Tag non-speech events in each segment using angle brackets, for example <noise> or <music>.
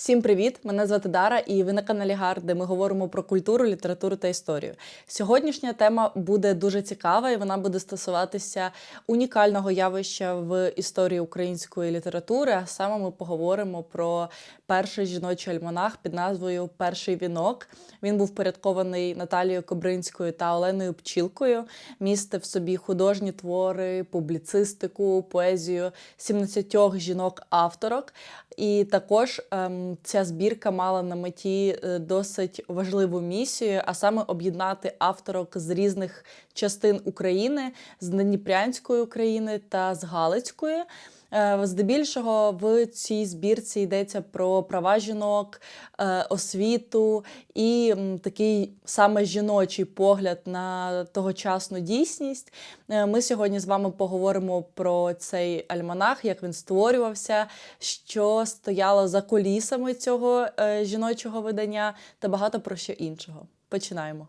Всім привіт! Мене звати Дара, і ви на каналі Гар, де ми говоримо про культуру, літературу та історію. Сьогоднішня тема буде дуже цікава, і вона буде стосуватися унікального явища в історії української літератури. А саме ми поговоримо про перший жіночий альманах під назвою Перший вінок. Він був порядкований Наталією Кобринською та Оленою Пчілкою. Містив собі художні твори, публіцистику, поезію 17 жінок-авторок. І також ем, ця збірка мала на меті е, досить важливу місію, а саме об'єднати авторок з різних частин України, з Дніпрянської України та з Галицької. Е, Здебільшого в цій збірці йдеться про права жінок, е, освіту і такий саме жіночий погляд на тогочасну дійсність. Е, Ми сьогодні з вами поговоримо про цей альманах, як він створювався, що стояло за колісами цього жіночого видання та багато про що іншого. Починаємо.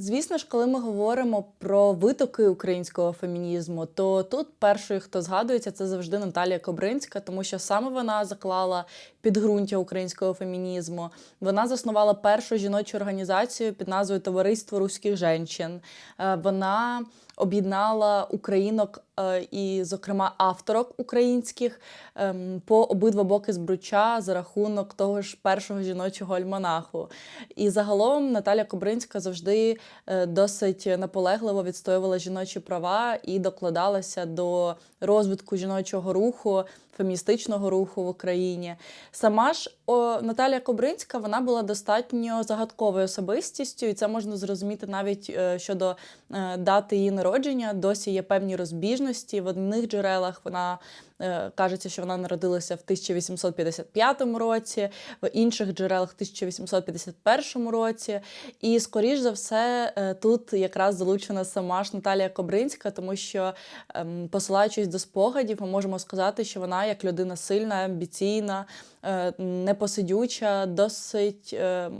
Звісно ж, коли ми говоримо про витоки українського фемінізму, то тут першою, хто згадується, це завжди Наталія Кобринська, тому що саме вона заклала підґрунтя українського фемінізму. Вона заснувала першу жіночу організацію під назвою Товариство руських женщин. Е, Вона об'єднала українок е, і, зокрема, авторок українських ем, по обидва боки збруча за рахунок того ж першого жіночого альманаху. І загалом Наталя Кобринська завжди е, досить наполегливо відстоювала жіночі права і докладалася до розвитку жіночого руху. Феміністичного руху в Україні сама ж о, Наталія Кобринська вона була достатньо загадковою особистістю, і це можна зрозуміти навіть е, щодо е, дати її народження. Досі є певні розбіжності. В одних джерелах вона е, кажеться, що вона народилася в 1855 році, в інших джерелах 1851 році. І, скоріш за все, е, тут якраз залучена сама ж Наталія Кобринська, тому що, ем, посилаючись до спогадів, ми можемо сказати, що вона як людина сильна, амбіційна, е, непосидюча, досить. е,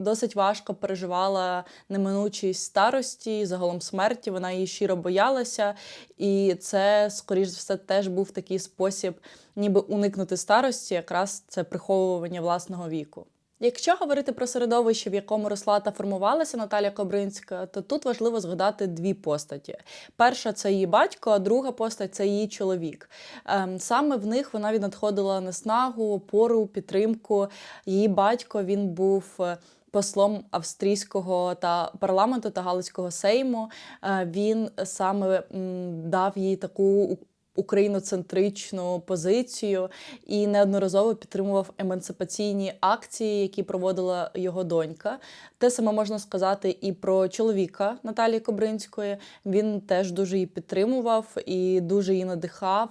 Досить важко переживала неминучість старості, загалом смерті. Вона її щиро боялася, і це, скоріш за все, теж був такий спосіб, ніби уникнути старості, якраз це приховування власного віку. Якщо говорити про середовище, в якому росла та формувалася Наталя Кобринська, то тут важливо згадати дві постаті. Перша це її батько, а друга постать це її чоловік. Ем, Саме в них вона віднадходила наснагу, опору, підтримку. Її батько він був. е, Послом австрійського та парламенту та Галицького сейму Е, він саме дав їй таку україноцентричну позицію і неодноразово підтримував емансипаційні акції, які проводила його донька. Те саме можна сказати і про чоловіка Наталії Кобринської. Він теж дуже її підтримував і дуже її надихав.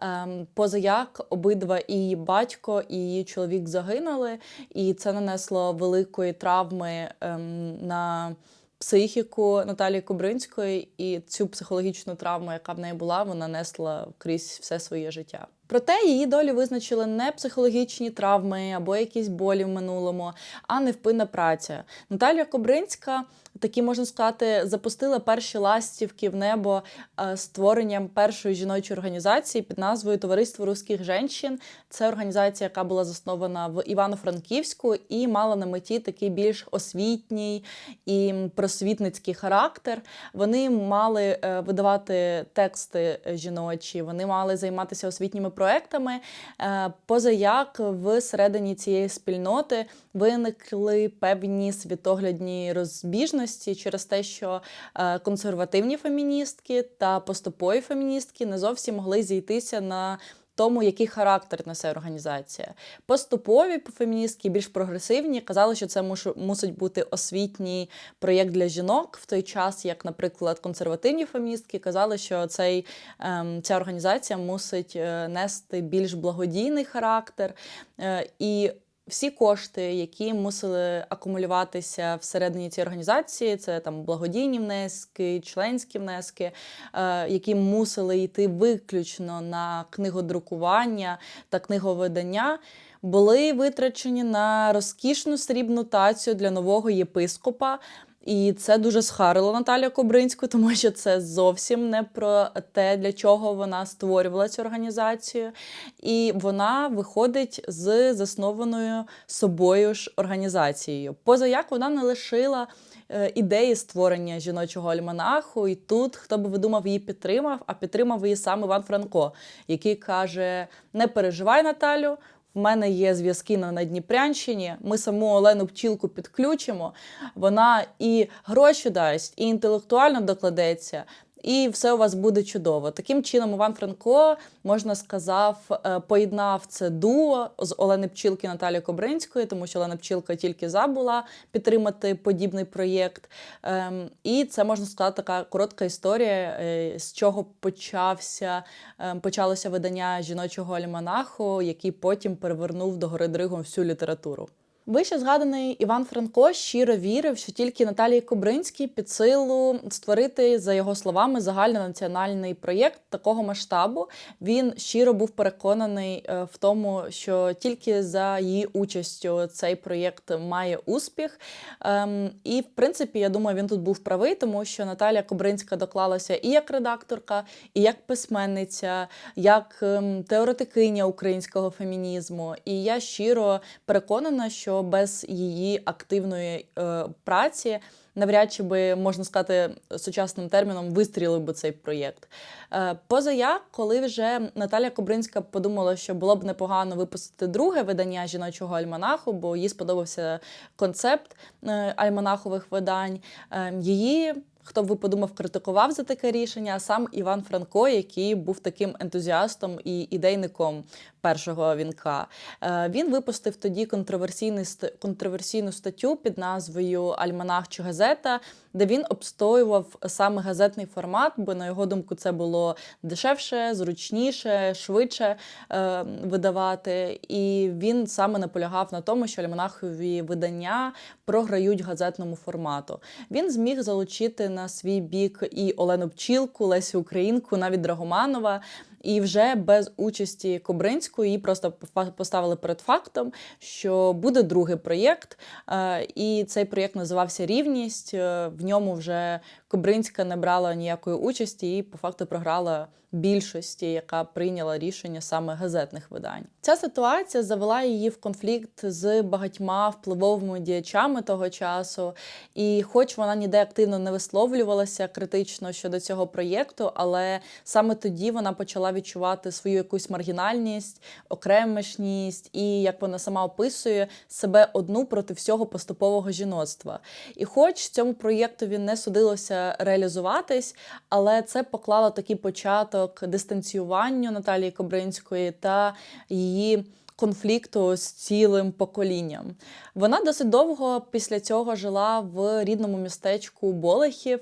Ем, Позаяк обидва і її батько, і її чоловік загинули, і це нанесло великої травми ем, на психіку Наталії Кобринської, і цю психологічну травму, яка в неї була, вона несла крізь все своє життя. Проте її долю визначили не психологічні травми або якісь болі в минулому, а невпинна праця. Наталія Кобринська, такі можна сказати, запустила перші ластівки в небо е, створенням першої жіночої організації під назвою Товариство руських женщин. Це організація, яка була заснована в Івано-Франківську і мала на меті такий більш освітній і просвітницький характер. Вони мали е, видавати тексти жіночі, вони мали займатися освітніми проектами. Е, в всередині цієї спільноти виникли певні світоглядні розбіжності через те, що е, консервативні феміністки та поступові феміністки не зовсім могли зійтися на тому, який характер несе організація. Поступові феміністки, більш прогресивні, казали, що це мусить бути освітній проєкт для жінок, в той час, як, наприклад, консервативні феміністки казали, що цей, ем, ця організація мусить е, нести більш благодійний характер. Е, і всі кошти, які мусили акумулюватися всередині цієї організації, це там благодійні внески, членські внески, е, які мусили йти виключно на книгодрукування та книговидання, були витрачені на розкішну срібну тацію для нового єпископа. І це дуже схарило Наталію Кобринську, тому що це зовсім не про те, для чого вона створювала цю організацію. І вона виходить з заснованою собою ж організацією. Поза як вона не лишила е, ідеї створення жіночого альманаху, і тут хто би ви думав, її підтримав, а підтримав її сам Іван Франко, який каже: Не переживай, Наталю. В мене є зв'язки на Надніпрянщині. Ми саму Олену Пчілку підключимо. Вона і гроші дасть, і інтелектуально докладеться. І все у вас буде чудово. Таким чином, Іван Франко, можна сказав, е, поєднав це дуо з Олени Пчілки Наталії Кобринської, тому що Олена Пчілка тільки забула підтримати подібний проєкт. Ем, І це можна сказати така коротка історія, е, з чого почався ем, почалося видання жіночого альманаху, який потім перевернув до гори дригом всю літературу. Вище згаданий Іван Франко щиро вірив, що тільки Наталії Кобринській під силу створити, за його словами, загальнонаціональний проєкт такого масштабу. Він щиро був переконаний е, в тому, що тільки за її участю цей проєкт має успіх. Ем, І, в принципі, я думаю, він тут був правий, тому що Наталія Кобринська доклалася і як редакторка, і як письменниця, як ем, теоретикиня українського фемінізму. І я щиро переконана, що без її активної е, праці навряд чи би можна сказати сучасним терміном вистрілив би цей проєкт. Е, поза як, коли вже Наталя Кобринська подумала, що було б непогано випустити друге видання жіночого альманаху, бо їй сподобався концепт е, альманахових видань. Е, її хто б ви подумав, критикував за таке рішення, а сам Іван Франко, який був таким ентузіастом і ідейником першого вінка. Е, він випустив тоді контроверсійну статтю під назвою Альманах чи газета, де він обстоював саме газетний формат, бо на його думку це було дешевше, зручніше, швидше е, видавати. І він саме наполягав на тому, що альманахові видання програють газетному формату. Він зміг залучити на свій бік і Олену Пчілку, Лесю Українку, навіть Драгоманова. І вже без участі Кобринської її просто поставили перед фактом, що буде другий проєкт. Е, і цей проєкт називався Рівність. Е, в ньому вже Кобринська не брала ніякої участі і по факту програла більшості, яка прийняла рішення саме газетних видань. Ця ситуація завела її в конфлікт з багатьма впливовими діячами того часу. І, хоч вона ніде активно не висловлювалася критично щодо цього проєкту, але саме тоді вона почала відчувати свою якусь маргінальність, окремішність і, як вона сама описує, себе одну проти всього поступового жіноцтва. І, хоч цьому проєктові не судилося реалізуватись, але це поклало такий початок дистанціюванню Наталії Кобринської та її. Конфлікту з цілим поколінням. Вона досить довго після цього жила в рідному містечку Болехів,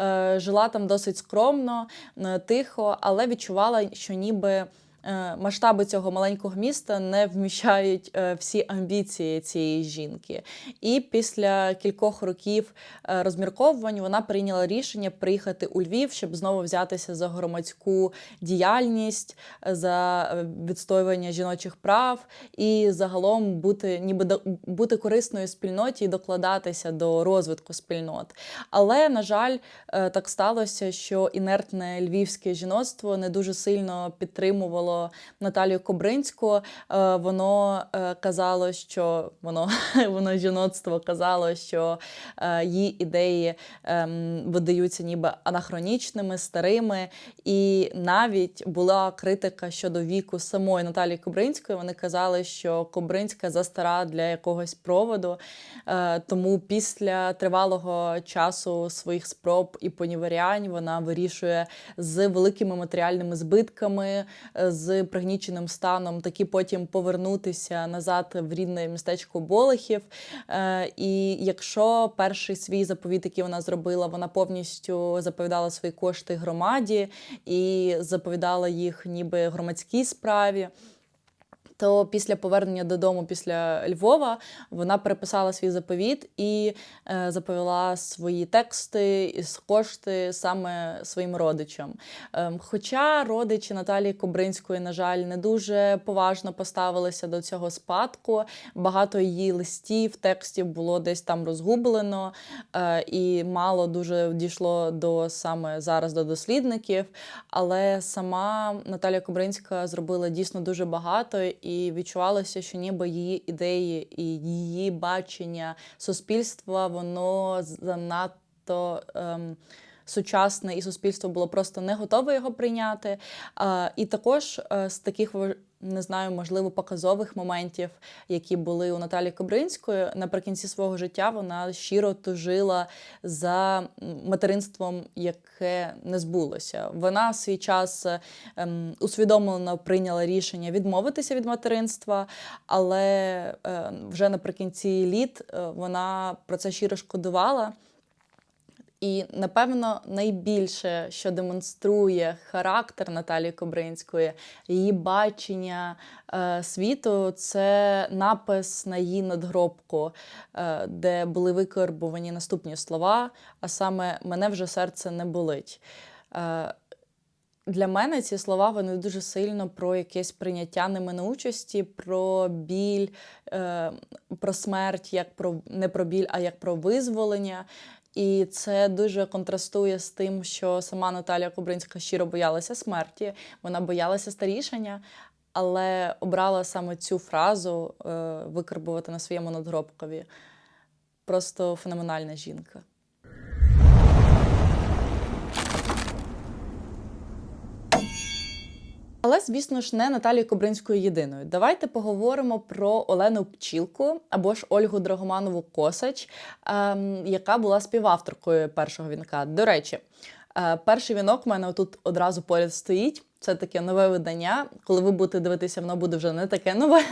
е, жила там досить скромно, е, тихо, але відчувала, що ніби. Е, масштаби цього маленького міста не вміщають е, всі амбіції цієї жінки. І після кількох років е, розмірковувань вона прийняла рішення приїхати у Львів, щоб знову взятися за громадську діяльність, за відстоювання жіночих прав і загалом бути ніби бути корисною спільноті і докладатися до розвитку спільнот. Але, на жаль, так сталося, що інертне львівське жіноцтво не дуже сильно підтримувало Наталію Кобринську, е, воно е, казало, що воно <laughs> воно жіноцтво казало, що е, її ідеї ем, видаються ніби анахронічними, старими. І навіть була критика щодо віку самої Наталії Кобринської. Вони казали, що Кобринська застара для якогось проводу. Тому після тривалого часу своїх спроб і поніварянь вона вирішує з великими матеріальними збитками. з з пригніченим станом, такі потім повернутися назад в рідне містечко Болехів. Е, і якщо перший свій заповіт, який вона зробила, вона повністю заповідала свої кошти громаді і заповідала їх ніби громадській справі То після повернення додому після Львова вона переписала свій заповіт і е, заповіла свої тексти і кошти саме своїм родичам. Ем, хоча родичі Наталії Кобринської, на жаль, не дуже поважно поставилися до цього спадку. Багато її листів, текстів було десь там розгублено, е, і мало дуже дійшло до саме зараз до дослідників. Але сама Наталія Кобринська зробила дійсно дуже багато, і відчувалося, що ніби її ідеї і її бачення суспільства воно занадто. Ем, Сучасне і суспільство було просто не готове його прийняти. І також е, з таких не знаю, можливо, показових моментів, які були у Наталі Кобринської, наприкінці свого життя вона щиро тужила за материнством, яке не збулося. Вона в свій час ем, усвідомлено прийняла рішення відмовитися від материнства, але е, вже наприкінці літ е, вона про це щиро шкодувала. І напевно найбільше, що демонструє характер Наталії Кобринської, її бачення е, світу, це напис на її надгробку, е, де були викарбувані наступні слова, а саме мене вже серце не болить. Е, для мене ці слова вони дуже сильно про якесь прийняття неминучості, про біль, е, про смерть, як про не про біль, а як про визволення. І це дуже контрастує з тим, що сама Наталія Кубринська щиро боялася смерті, вона боялася старішання, але обрала саме цю фразу е, викарбувати на своєму надгробкові. Просто феноменальна жінка. Але, звісно ж, не Наталію Кобринською єдиною. Давайте поговоримо про Олену Пчілку або ж Ольгу Драгоманову Косач, ем, яка була співавторкою першого вінка. До речі, е, перший вінок у мене тут одразу поряд стоїть. Це таке нове видання. Коли ви будете дивитися, воно буде вже не таке нове.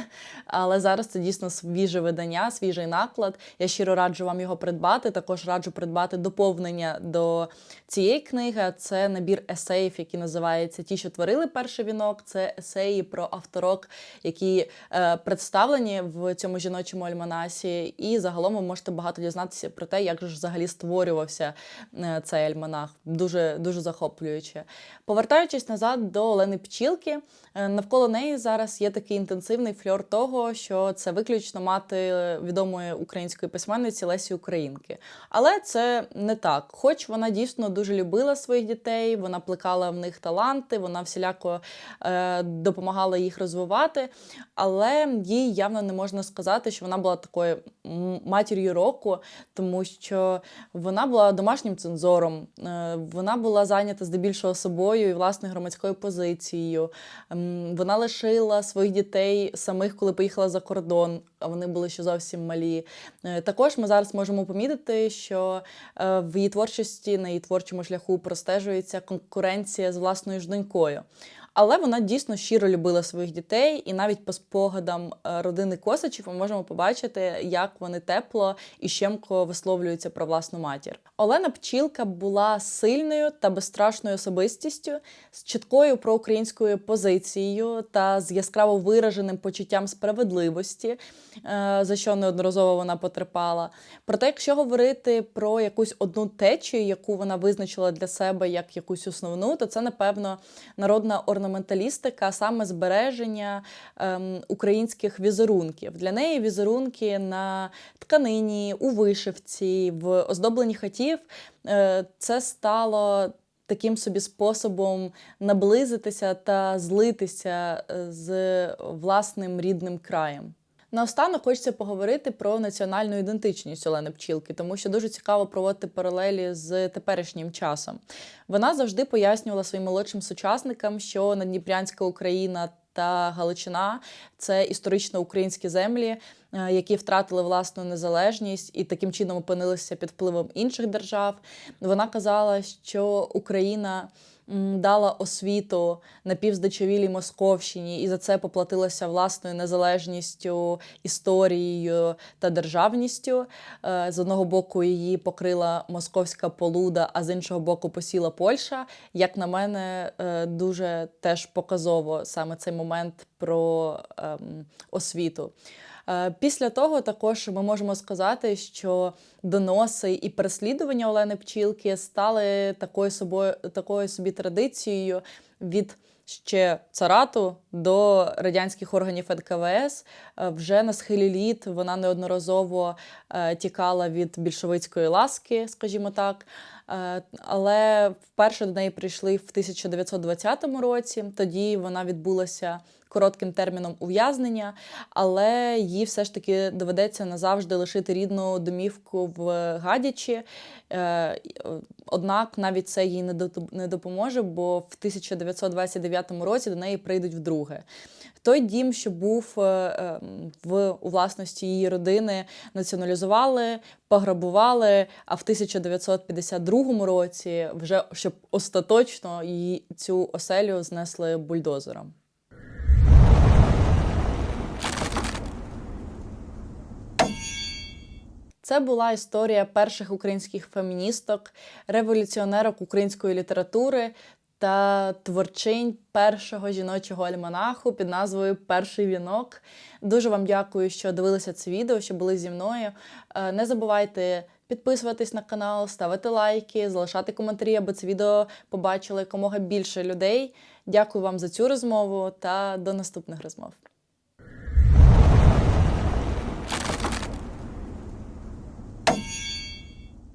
Але зараз це дійсно свіже видання, свіжий наклад. Я щиро раджу вам його придбати. Також раджу придбати доповнення до цієї книги. Це набір есеїв, який називається Ті, що творили перший вінок. Це есеї про авторок, які е, представлені в цьому жіночому альманасі. І загалом ви можете багато дізнатися про те, як ж взагалі створювався е, цей альманах. Дуже дуже захоплююче. Повертаючись назад до Олени Пчілки, е, навколо неї зараз є такий інтенсивний фльор того, що це виключно мати відомої української письменниці Лесі Українки. Але це не так. Хоч вона дійсно дуже любила своїх дітей, вона плекала в них таланти, вона всіляко е, допомагала їх розвивати. Але їй явно не можна сказати, що вона була такою матір'ю року, тому що вона була домашнім цензором, е, вона була зайнята здебільшого собою і власною громадською позицією. Ем, Вона лишила своїх дітей самих, коли поїхала за кордон, а вони були ще зовсім малі. Е, Також ми зараз можемо помітити, що е, в її творчості на її творчому шляху простежується конкуренція з власною ж донькою. Але вона дійсно щиро любила своїх дітей, і навіть по спогадам е, родини Косачів ми можемо побачити, як вони тепло і щемко висловлюються про власну матір. Олена Пчілка була сильною та безстрашною особистістю з чіткою проукраїнською позицією та з яскраво вираженим почуттям справедливості, е, за що неодноразово вона потерпала. Проте, якщо говорити про якусь одну течію, яку вона визначила для себе як якусь основну, то це напевно народна орнаменталістика, а саме збереження ем, українських візерунків. Для неї візерунки на тканині, у вишивці, в оздобленні хатів е, це стало. Таким собі способом наблизитися та злитися е, з власним рідним краєм. Наостанок хочеться поговорити про національну ідентичність Олени Пчілки, тому що дуже цікаво проводити паралелі з теперішнім часом. Вона завжди пояснювала своїм молодшим сучасникам, що Надніпрянська Україна та Галичина це історично українські землі, е, які втратили власну незалежність і таким чином опинилися під впливом інших держав. Вона казала, що Україна дала освіту на напівздичавілій Московщині і за це поплатилася власною незалежністю, історією та державністю. Е, З одного боку її покрила московська полуда, а з іншого боку посіла Польща. Як на мене, е, дуже теж показово саме цей момент про ем, освіту. Е, Після того також ми можемо сказати, що доноси і переслідування Олени Пчілки стали такою собою такою собі традицією від ще царату до радянських органів НКВС. Е, Вже на схилі літ вона неодноразово е, тікала від більшовицької ласки, скажімо так. Але вперше до неї прийшли в 1920 році. Тоді вона відбулася коротким терміном ув'язнення, але їй все ж таки доведеться назавжди лишити рідну домівку в Гадячі. Е, Однак навіть це їй не допоможе, бо в 1929 році до неї прийдуть вдруге. Той дім, що був е, е, в у власності її родини, націоналізували, пограбували. А в 1952 році вже щоб остаточно її цю оселю знесли бульдозером. Це була історія перших українських феміністок, революціонерок української літератури та творчинь першого жіночого альманаху під назвою Перший вінок. Дуже вам дякую, що дивилися це відео, що були зі мною. Е, Не забувайте підписуватись на канал, ставити лайки, залишати коментарі, аби це відео побачили якомога більше людей. Дякую вам за цю розмову та до наступних розмов.